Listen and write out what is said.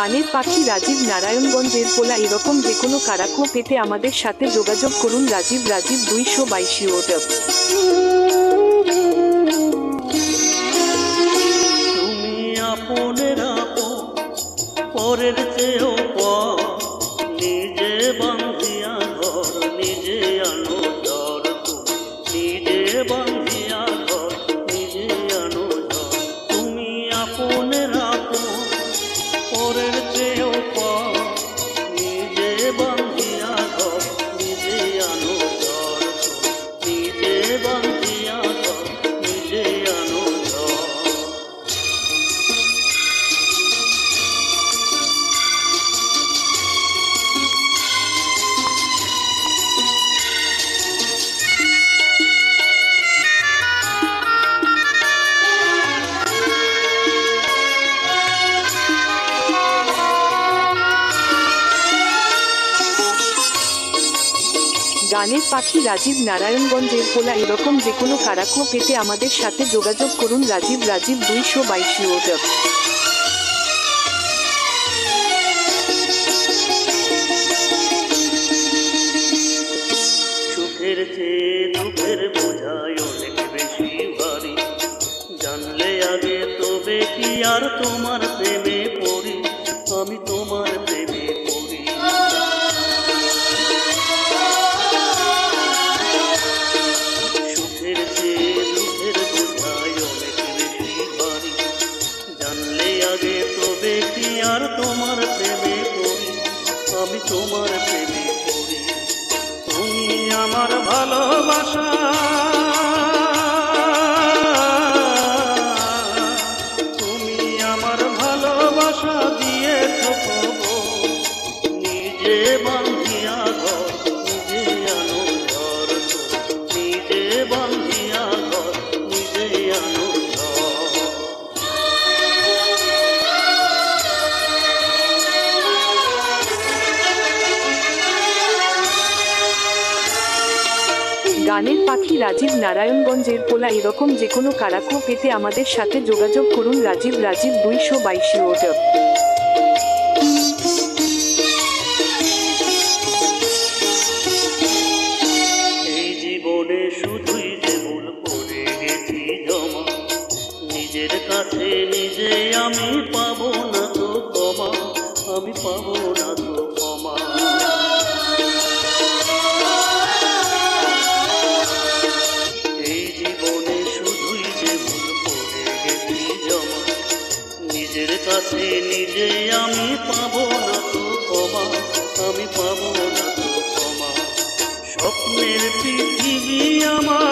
গানের পাখি রাজীব নারায়ণগঞ্জের পোলা এরকম যে কোনো কারাকো পেতে আমাদের সাথে যোগাযোগ করুন রাজীব রাজীব দুইশো বাইশি ওটব তুমি পর নিজে বান্ধিয়া ঘর, নিজে আনো তুমি নিজে তুমি আপন গানের পাখি রাজীব নারায়ণগঞ্জের পোলা এরকম যে কোনো কারাকো পেতে আমাদের সাথে যোগাযোগ করুন রাজীব রাজীব দুইশো বাইশি আর তোমার প্রেমে পড়ি? আমি তোমার তোমার প্রেমে পড়ি। তুমি আমার ভালোবাসা। তুমি আমার ভালোবাসা দিয়ে থাকব। নিজে বান্ধিয়া গানের পাখি রাজীব নারায়ণগঞ্জের পোলা এরকম যে কোনো কারাকো পেতে আমাদের সাথে যোগাযোগ করুন রাজীব রাজীব দুইশো বাইশি জমা, নিজের কাছে নিজে আমি পাবো না তো ক্ষমা আমি পাবো না নিজের কাছে নিজে আমি পাবো না তো ক্ষমা, আমি পাবো না তো ক্ষমা। স্বপ্নের পৃথিবী আমার